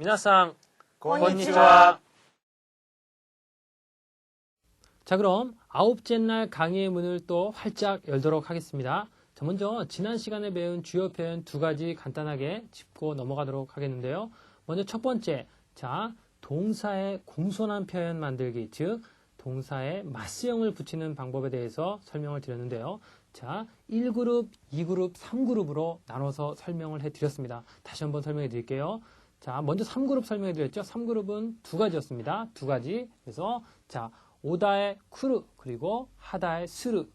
미나상 ここんにちは。자, 그럼 아홉째 날 강의의 문을 또 활짝 열도록 하겠습니다. 자, 먼저 지난 시간에 배운 주요 표현 두 가지 간단하게 짚고 넘어가도록 하겠는데요. 먼저 첫 번째, 자, 동사의 공손한 표현 만들기, 즉 동사에 마스형을 붙이는 방법에 대해서 설명을 드렸는데요. 자, 1그룹, 2그룹, 3그룹으로 나눠서 설명을 해 드렸습니다. 다시 한번 설명해 드릴게요. 자, 먼저 3그룹 설명해 드렸죠. 3그룹은 두 가지였습니다. 두 가지. 그래서 자, 오다의 쿠르 그리고 하다의 스르.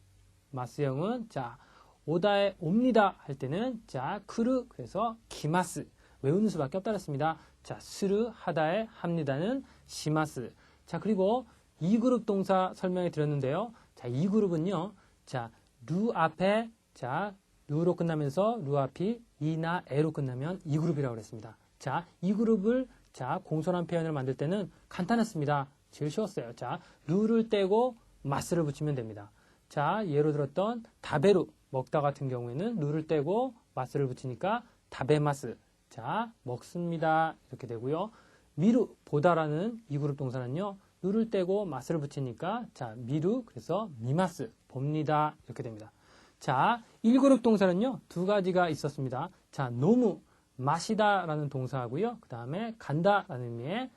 마스형은 자, 오다의 옵니다 할 때는 자, 크르 그래서 기마스. 외우는 수밖에 없다 그랬습니다. 자, 스르 하다의 합니다는 시마스. 자, 그리고 2그룹 동사 설명해 드렸는데요. 자, 2그룹은요. 자, 루 앞에 자, 루로 끝나면서 루 앞이 이나 에로 끝나면 2그룹이라고 그랬습니다. 자, 이 그룹을 자, 공손한 표현을 만들 때는 간단했습니다. 제일 쉬웠어요. 자, 루를 떼고 마스를 붙이면 됩니다. 자, 예로 들었던 다베루 먹다 같은 경우에는 루를 떼고 마스를 붙이니까 다베마스. 자, 먹습니다. 이렇게 되고요. 미루 보다라는 이 그룹 동사는요. 루를 떼고 마스를 붙이니까 자, 미루 그래서 미마스 봅니다. 이렇게 됩니다. 자, 1그룹 동사는요. 두 가지가 있었습니다. 자, 노무 마시다라는 동사하고요. 그 다음에 간다라는 의미의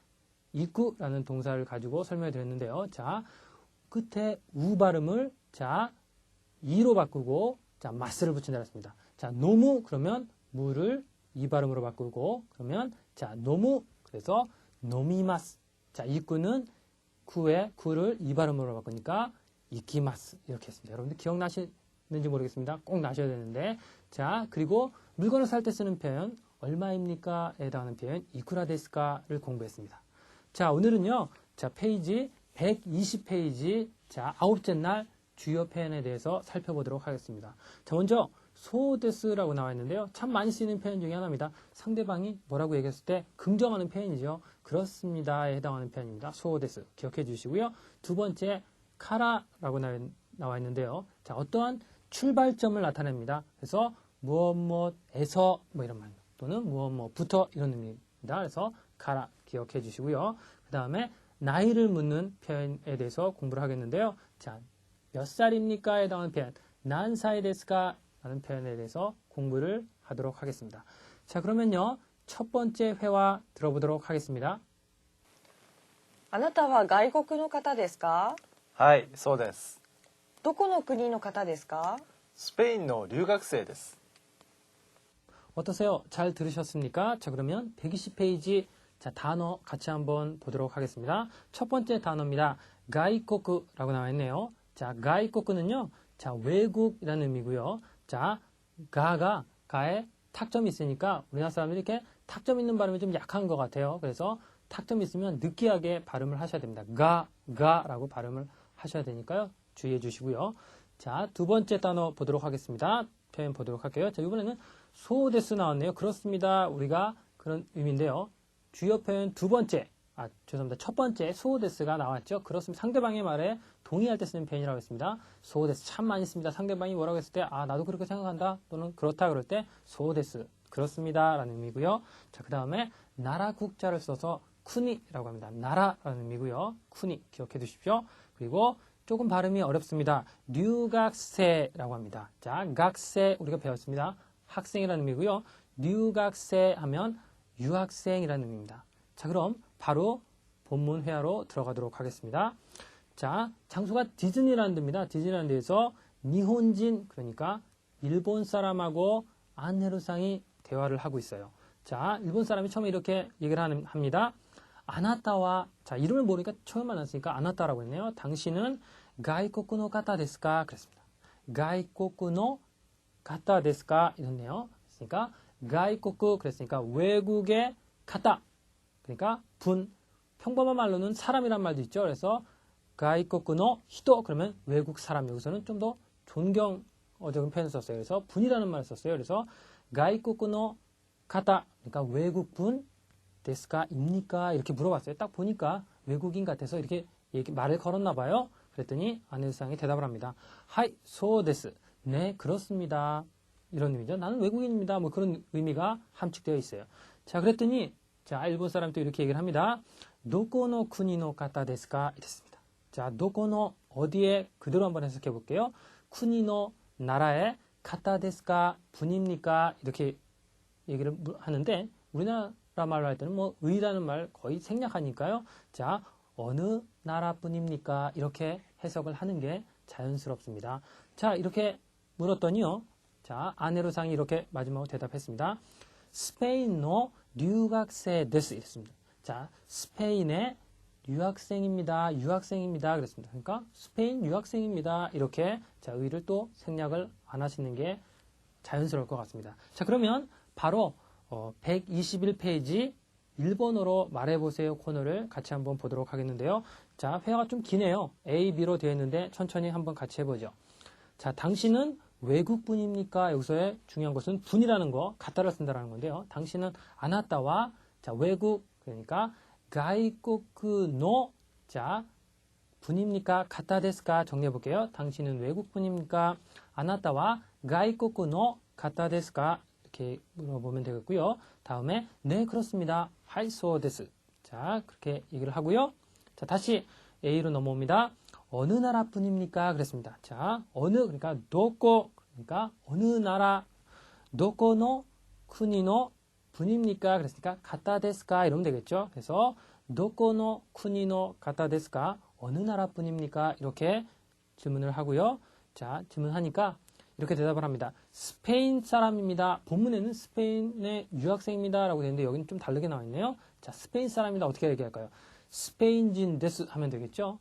입구라는 동사를 가지고 설명해 드렸는데요. 자, 끝에 우 발음을 자, 이로 바꾸고 자, 마스를 붙인다 했습니다. 자, 노무 그러면 무를 이 발음으로 바꾸고 그러면 자, 노무 그래서 노미마스. 자, 입구는 구의 구를 이 발음으로 바꾸니까 이키마스 이렇게 했습니다. 여러분들 기억나시는지 모르겠습니다. 꼭 나셔야 되는데 자, 그리고 물건을 살 때 쓰는 표현 얼마입니까? 에 해당하는 표현 이쿠라 데스카를 공부했습니다. 자, 오늘은요. 자, 페이지 120페이지 자, 아홉째 날 주요 표현에 대해서 살펴보도록 하겠습니다. 자, 먼저 소데스라고 나와 있는데요. 참 많이 쓰이는 표현 중에 하나입니다. 상대방이 뭐라고 얘기했을 때 긍정하는 표현이죠. 그렇습니다에 해당하는 표현입니다. 소데스 기억해 주시고요. 두 번째 카라라고 나와 있는데요. 자, 어떠한 출발점을 나타냅니다. 그래서 무엇 무엇에서 뭐 이런 말 또는 무엇 무엇부터 이런 의미입니다. 그래서 가라 기억해 주시고요. 그 다음에 나이를 묻는 표현에 대해서 공부를 하겠는데요. 자, 몇 살입니까? 에 해당하는 표현 난사이 데스까? 라는 표현에 대해서 공부를 하도록 하겠습니다. 자, 그러면요. 첫 번째 회화 들어보도록 하겠습니다. あなたは外国の方ですかはい、そうです。どこの国の方ですかスペインの留学生です。 어떠세요? 잘 들으셨습니까? 자, 그러면 120페이지 자, 단어 같이 한번 보도록 하겠습니다. 첫 번째 단어입니다. 가이코크라고 나와 있네요. 자, 가이코크는요. 자, 외국이라는 의미고요. 자, 가가 가에 탁점이 있으니까 우리나라 사람들이 이렇게 탁점 있는 발음이 좀 약한 것 같아요. 그래서 탁점이 있으면 느끼하게 발음을 하셔야 됩니다. 가, 가라고 발음을 하셔야 되니까요. 주의해 주시고요. 자, 두 번째 단어 보도록 하겠습니다. 표현 보도록 할게요. 자, 이번에는 소데스 나왔네요. 그렇습니다. 우리가 그런 의미인데요. 주요 표현 두 번째, 아, 죄송합니다. 첫 번째 소데스가 나왔죠. 그렇습니다. 상대방의 말에 동의할 때 쓰는 표현이라고 했습니다. 소데스 참 많이 씁니다. 상대방이 뭐라고 했을 때, 아, 나도 그렇게 생각한다. 또는 그렇다 그럴 때 소데스. 그렇습니다. 라는 의미고요. 자, 그 다음에 나라 국자를 써서 쿠니라고 합니다. 나라라는 의미고요. 쿠니 기억해 두십시오. 그리고 조금 발음이 어렵습니다. 류각세라고 합니다. 자, 각세 우리가 배웠습니다. 학생이라는 의미고요. 류각세 하면 유학생이라는 의미입니다. 자, 그럼 바로 본문 회화로 들어가도록 하겠습니다. 자, 장소가 디즈니랜드입니다. 디즈니랜드에서 니혼진 그러니까 일본 사람하고 안네루상이 대화를 하고 있어요. 자, 일본 사람이 처음에 이렇게 얘기를 합니다. 아나타와 자 이름을 모르니까 처음 만났으니까 아나타라고 했네요. 당신은 가이코쿠노 가타 데스까 그랬습니다. 가이코쿠노 가타 데스까 이랬네요. 그러니까 가이코쿠 그랬으니까 외국의 가타 그러니까 분 평범한 말로는 사람이란 말도 있죠. 그래서 가이코쿠노 히토 그러면 외국 사람 여기서는 좀 더 존경어적인 표현을 썼어요. 그래서 분이라는 말을 썼어요. 그래서 가이코쿠노 가다 그러니까 외국 분 데스까 입니까 이렇게 물어봤어요. 딱 보니까 외국인 같아서 이렇게 얘기, 말을 걸었나 봐요. 그랬더니 아내상이 대답을 합니다. 하이 소데스. 네 그렇습니다. 이런 의미죠. 나는 외국인입니다. 뭐 그런 의미가 함축되어 있어요. 자 그랬더니 자 일본 사람 또 이렇게 얘기를 합니다. 도코노 쿠니노 가타 데스까 이랬습니다. 자 도코노 어디에 그대로 한번 해석해 볼게요. 쿠니노 나라의 가타 데스까 분입니까 이렇게 얘기를 물- 하는데 우리나라 말로 할 때는 뭐 의라는 말 거의 생략하니까요. 자 어느 나라뿐입니까 이렇게 해석을 하는 게 자연스럽습니다. 자 이렇게 물었더니요. 자 아네로상이 이렇게 마지막으로 대답했습니다. 스페인어 유학생 데스 이랬습니다. 자, 스페인의 유학생입니다. 유학생입니다. 그랬습니다. 그러니까 스페인 유학생입니다. 이렇게 자, 의를 또 생략을 안 하시는 게 자연스러울 것 같습니다. 자, 그러면 바로 어, 121페이지 1번으로 말해보세요 코너를 같이 한번 보도록 하겠는데요. 자, 회화가 좀 기네요. A, B로 되어 있는데 천천히 한번 같이 해보죠. 자, 당신은 외국분입니까? 여기서의 중요한 것은 분이라는 거, 갖다를 쓴다라는 건데요. 당신은 아나타와 자, 외국, 그러니까 가이코크노, 자, 분입니까? 가타 데스까? 정리해 볼게요. 당신은 외국 분입니까? 아나타와 가이코쿠노 가타 데스까? 이렇게 물어보면 되겠고요. 다음에 네 그렇습니다. 하이소 데스. 자 그렇게 얘기를 하고요. 자 다시 A로 넘어옵니다. 어느 나라 분입니까? 그랬습니다. 자 어느 그러니까 도코 그러니까 어느 나라 도코노 쿠니노 분입니까? 그랬으니까 가타 데스까 이러면 되겠죠. 그래서 도코노 쿠니노 가타 데스까 어느 나라 분입니까? 이렇게 질문을 하고요. 자 질문하니까 이렇게 대답을 합니다. 스페인 사람입니다. 본문에는 스페인의 유학생입니다. 라고 되는데 여기는 좀 다르게 나와 있네요. 자, 스페인 사람이다. 어떻게 얘기할까요? 스페인진 데스 하면 되겠죠?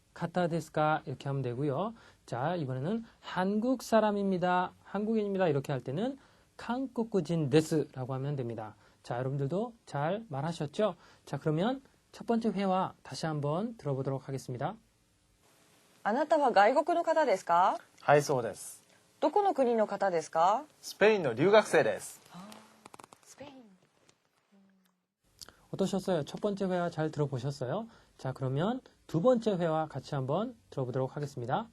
카타 데스까? 이렇게 하면 되고요. 자, 이번에는 한국 사람입니다. 한국인입니다. 이렇게 할 때는 한국인 데스라고 하면 됩니다. 자, 여러분들도 잘 말하셨죠? 자, 그러면 첫 번째 회화 다시 한번 들어보도록 하겠습니다. あなたは外国の方ですかはいそうですどこの国の方ですかスペインの留学生ですスペイン。 어떠셨어요? 첫 번째 회화 잘 들어보셨어요? 자, 그러면 두 번째 회화 같이 한번 들어보도록 하겠습니다.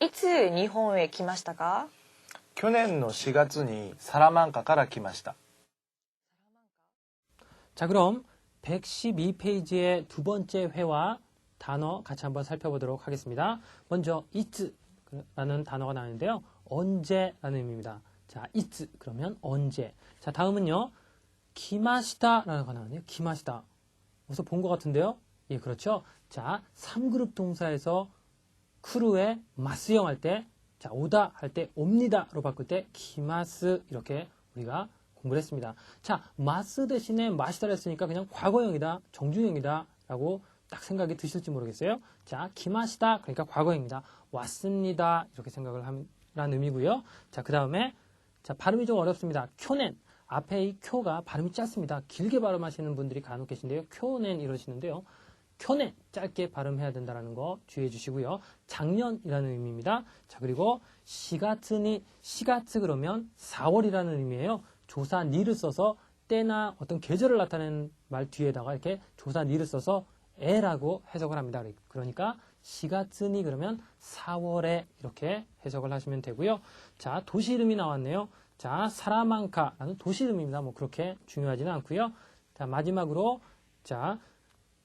いつ日本へ来ましたか去年の4月にサラマンカから来ました 자, 그럼 112페이지의 두 번째 회화 단어 같이 한번 살펴보도록 하겠습니다. 먼저 it라는 단어가 나오는데요. 언제라는 의미입니다. 자, it 그러면 언제. 자, 다음은요. 기마시다라는 단어가 나오네요. 기마시다. 어디서 본 것 같은데요? 예, 그렇죠. 자, 3그룹 동사에서 크루에 마스형 할 때, 자, 오다 할 때, 옵니다로 바꿀 때, 기마스 이렇게 우리가 공부를 했습니다. 자, 마스 대신에 마시다를 했으니까 그냥 과거형이다, 정중형이다 라고 딱 생각이 드실지 모르겠어요. 자, 기마시다 그러니까 과거형입니다. 왔습니다 이렇게 생각을 하라는 의미고요. 자, 그 다음에 자 발음이 좀 어렵습니다. 쿄넨 앞에 이 쿄가 발음이 짧습니다. 길게 발음하시는 분들이 간혹 계신데요. 쿄넨 이러시는데요. 쿄넨 짧게 발음해야 된다는 거 주의해 주시고요. 작년이라는 의미입니다. 자 그리고 시가츠니 시가츠 그러면 4월이라는 의미예요. 조사 니를 써서 때나 어떤 계절을 나타내는 말 뒤에다가 이렇게 조사 니를 써서 에라고 해석을 합니다. 그러니까 시가츠니 그러면 4월에 이렇게 해석을 하시면 되고요. 자, 도시 이름이 나왔네요. 자, 사라망카라는 도시 이름입니다. 뭐 그렇게 중요하지는 않고요. 자, 마지막으로 자,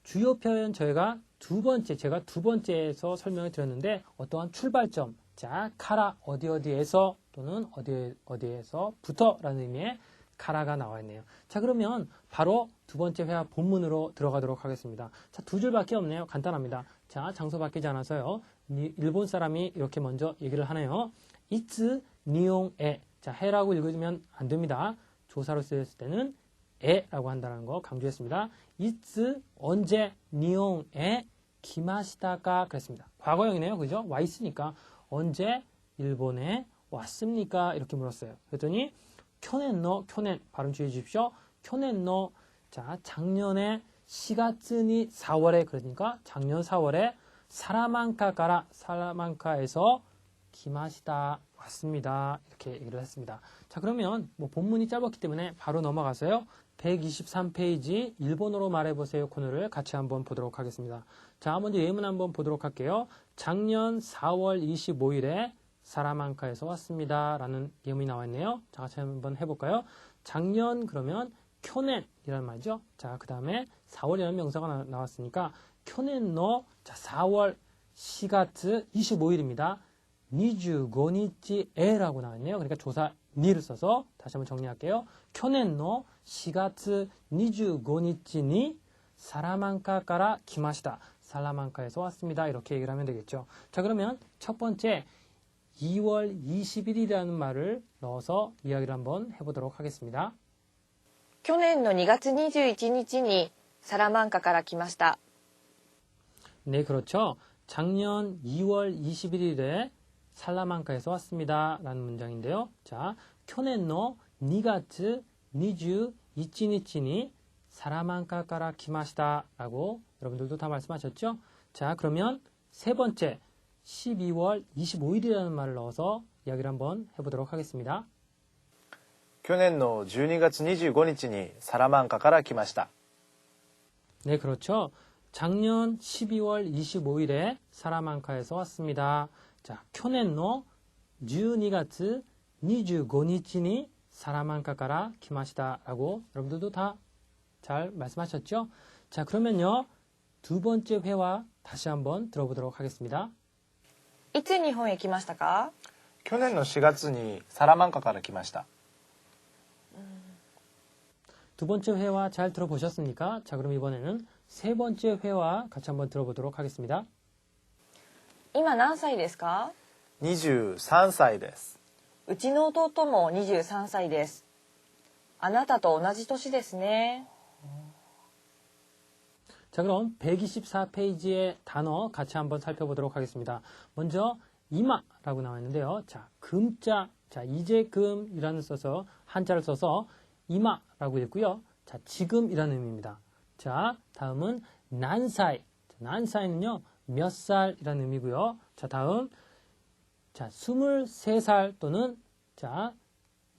주요 표현 저희가 두 번째 제가 두 번째에서 설명을 드렸는데 어떠한 출발점 자, 카라 어디 어디에서 또는 어디 어디에서부터라는 의미의 카라가 나와 있네요. 자, 그러면 바로 두 번째 회화 본문으로 들어가도록 하겠습니다. 자, 두 줄밖에 없네요. 간단합니다. 자, 장소 바뀌지 않아서요. 니- 일본 사람이 이렇게 먼저 얘기를 하네요. 이츠 니용에 자, 해라고 읽으면 안 됩니다. 조사로 쓰였을 때는 에라고 한다는 거 강조했습니다. 이츠 언제 니온에 기마시다가 그랬습니다. 과거형이네요. 그죠? 와 있으니까 언제 일본에 왔습니까? 이렇게 물었어요. 그랬더니 쿄넨노 쿄넨 발음 주의해 주십시오. 쿄넨노 자 작년에 시가츠니 4월에 그러니까 작년 4월에 사라만카가라 사라만카에서 기마시다 왔습니다. 이렇게 얘기를 했습니다. 자 그러면 뭐 본문이 짧았기 때문에 바로 넘어가서요. 123페이지 일본어로 말해보세요 코너를 같이 한번 보도록 하겠습니다. 자 먼저 예문 한번 보도록 할게요. 작년 4월 25일에 사라만카에서 왔습니다. 라는 예문이 나와 있네요. 자 같이 한번 해볼까요? 작년 그러면 쿄넨이라는 말이죠. 자 그 다음에 4월이라는 명사가 나, 나왔으니까 쿄넨노 자 4월 시가츠 25일입니다. 25日에라고 나왔네요. 그러니까 조사 니를 써서 다시 한번 정리할게요. 쿄넨노 시가츠 25日に 사라만카から 기마시다. 살라만카에서 왔습니다. 이렇게 얘기를 하면 되겠죠. 자 그러면 첫 번째 2월 20일이라는 말을 넣어서 이야기를 한번 해보도록 하겠습니다. 去年の2月21日にサラマンカから来ました。 네, 그렇죠. 작년 2월 21일에 살라만카에서 왔습니다. 라는 문장인데요. 자, 쿄넨노 2月 21日 に 사라만카から 기마시다 라고 여러분들도 다 말씀하셨죠? 자, 그러면 세 번째 12월 25일이라는 말을 넣어서 이야기를 한번 해보도록 하겠습니다. 去年の12月25日にサラマンカから来ました。 네, 그렇죠. 작년 12월 25일에 사라만카에서 왔습니다. 자, 쿄넨노 12月 25日に 사라만카から 기마시다라고 여러분들도 다 잘 말씀하셨죠? 자, 그러면요. 두 번째 회화 다시 한번 들어보도록 하겠습니다. いつ日本へ来ましたか去年の4月にサラマンカから来ました。 두 번째 회화 잘 들어보셨습니까? 자, 그럼 이번에는 세 번째 회화 같이 한번 들어보도록 하겠습니다. 今何歳ですか23歳です。 うちの弟も23歳です。あなたと同じ年ですね。 자, 그럼 124페이지의 단어 같이 한번 살펴보도록 하겠습니다. 먼저 이마라고 나와 있는데요. 자, 금자, 자, 이제 금이라는 써서 한자를 써서 이마라고 읽고요. 자, 지금이라는 의미입니다. 자, 다음은 난사이. 자, 난사이는요, 몇 살이라는 의미고요. 자, 다음 자, 23살 또는 자,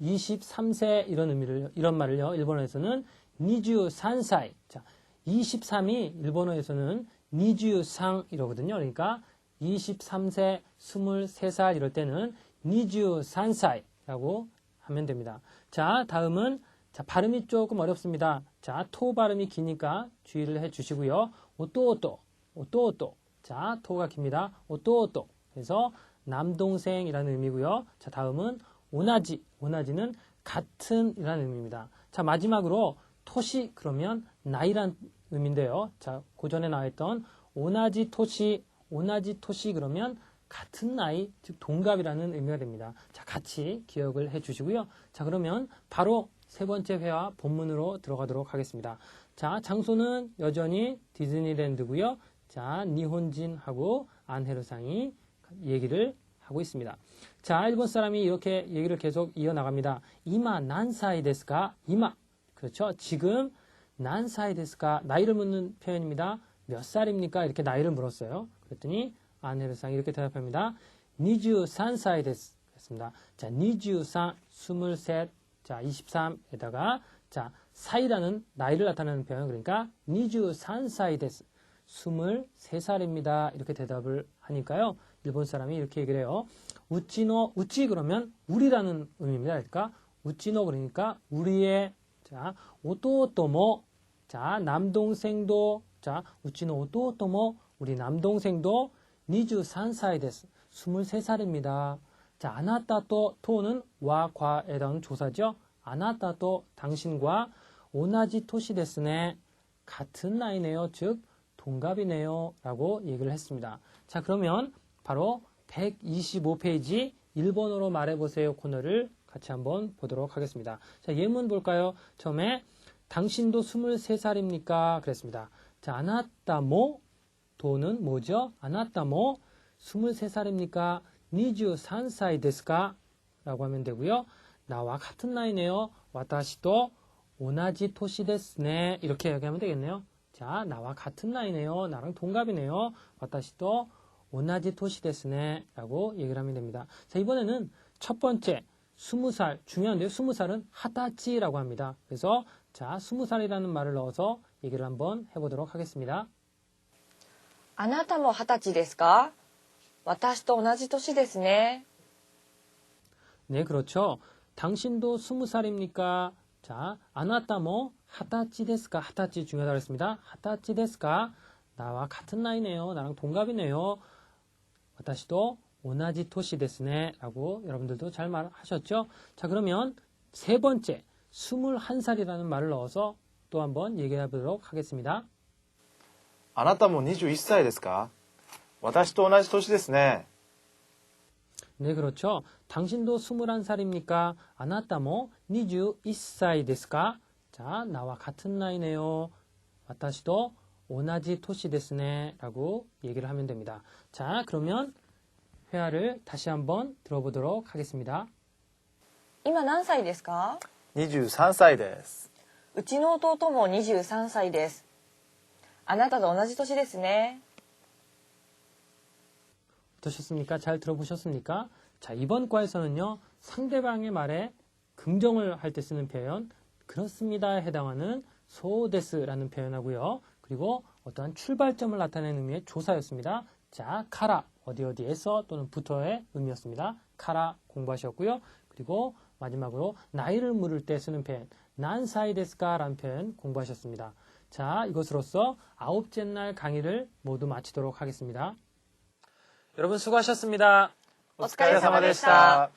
23세 이런 의미를 이런 말을요. 일본어에서는 니주산사이. 자, 23이 일본어에서는 니주상 이러거든요. 그러니까 23세, 23살 이럴 때는 니주산사이라고 하면 됩니다. 자, 다음은 자, 발음이 조금 어렵습니다. 자, 토 발음이 기니까 주의를 해 주시고요. 오또오또, 오또오또. 자, 토가 깁니다. 오또오또. 그래서 남동생이라는 의미고요. 자, 다음은 오나지. 오나지는 같은이라는 의미입니다. 자, 마지막으로 토시 그러면 나이란 의미인데요. 자, 고전에 나와있던 오나지 토시, 오나지 토시 그러면 같은 나이, 즉 동갑이라는 의미가 됩니다. 자, 같이 기억을 해 주시고요. 자, 그러면 바로 세 번째 회화 본문으로 들어가도록 하겠습니다. 자, 장소는 여전히 디즈니랜드고요. 자, 니혼진하고 안헤르상이 얘기를 하고 있습니다. 자, 일본 사람이 이렇게 얘기를 계속 이어나갑니다. 이마 난사이 데스까? 이마. 그렇죠. 지금 난사이 데스까? 나이를 묻는 표현입니다. 몇 살입니까? 이렇게 나이를 물었어요. 그랬더니 안헤르상이 이렇게 대답합니다. 23歳 데스. 그랬습니다. 자, 23, 23, 자, 23에다가 자, 사이라는 나이를 나타내는 표현 그러니까 23歳 데스. 23살입니다. 이렇게 대답을 하니까요. 일본 사람이 이렇게 얘기를 해요. 우찌노, 우찌 그러면 우리라는 의미입니다. 그러니까 우찌노 그러니까 우리의 자, 오또또모 자, 남동생도 자, 우찌노 오또또모 우리 남동생도 23살 데스. 23살입니다. 자, 아나타또 토는 와, 과에 해당 조사죠. 아나타또 당신과 오나지 토시 데스네. 같은 나이네요. 즉, 동갑이네요. 라고 얘기를 했습니다. 자, 그러면 바로 125페이지 일본어로 말해보세요 코너를 같이 한번 보도록 하겠습니다. 자, 예문 볼까요? 처음에 당신도 23살입니까? 그랬습니다. 자, 아나타모 도는 뭐죠? 아나타모 23살입니까? 23歳 데스까? 라고 하면 되고요. 나와 같은 나이네요. 와타시도 오나지 토시 데스네. 이렇게 얘기하면 되겠네요. 자, 나와 같은 나이네요. 나랑 동갑이네요. 와타시도 오나지 토시 데스네. 라고 얘기를 하면 됩니다. 자, 이번에는 첫 번째, 20살. 중요한데요. 20살은 하다치라고 합니다. 그래서 자, 20살이라는 말을 넣어서 얘기를 한번 해보도록 하겠습니다. あなたも二十歳ですか私と同じ年ですね。 네, 그렇죠. 당신도 20살입니까? 자, 아나타모 하타치 데스까? 하타치 중요하다고 했습니다. 하타치 데스까? 나와 같은 나이네요. 나랑 동갑이네요. 와타시도 오나지 토시 데스네. 라고 여러분들도 잘 말하셨죠? 자, 그러면 세 번째, 21살이라는 말을 넣어서 또 한번 얘기해 보도록 하겠습니다. あなたも21歳ですか私と同じ年ですね。 네, 그렇죠. 당신도 21살입니까? 아나타모 21살 데스까? 자, 나와 같은 나이네요. 와타시도 오나지 토시 데스네. 라고 얘기를 하면 됩니다. 자, 그러면 회화를 다시 한번 들어보도록 하겠습니다. 今何歳ですか23歳です。うちの弟も23歳です。あなたと同じ年ですね。 어떠셨습니까? 잘 들어보셨습니까? 자, 이번 과에서는요, 상대방의 말에 긍정을 할 때 쓰는 표현, 그렇습니다에 해당하는 소데스라는 표현하고요. 그리고 어떠한 출발점을 나타내는 의미의 조사였습니다. 자, 카라 어디 어디에서 또는 부터의 의미였습니다. 카라 공부하셨고요. 그리고 마지막으로 나이를 물을 때 쓰는 표현 난사이데스카라는 표현 공부하셨습니다. 자, 이것으로써 아홉째 날 강의를 모두 마치도록 하겠습니다. 여러분 수고하셨습니다. 오스카레 사마데시다.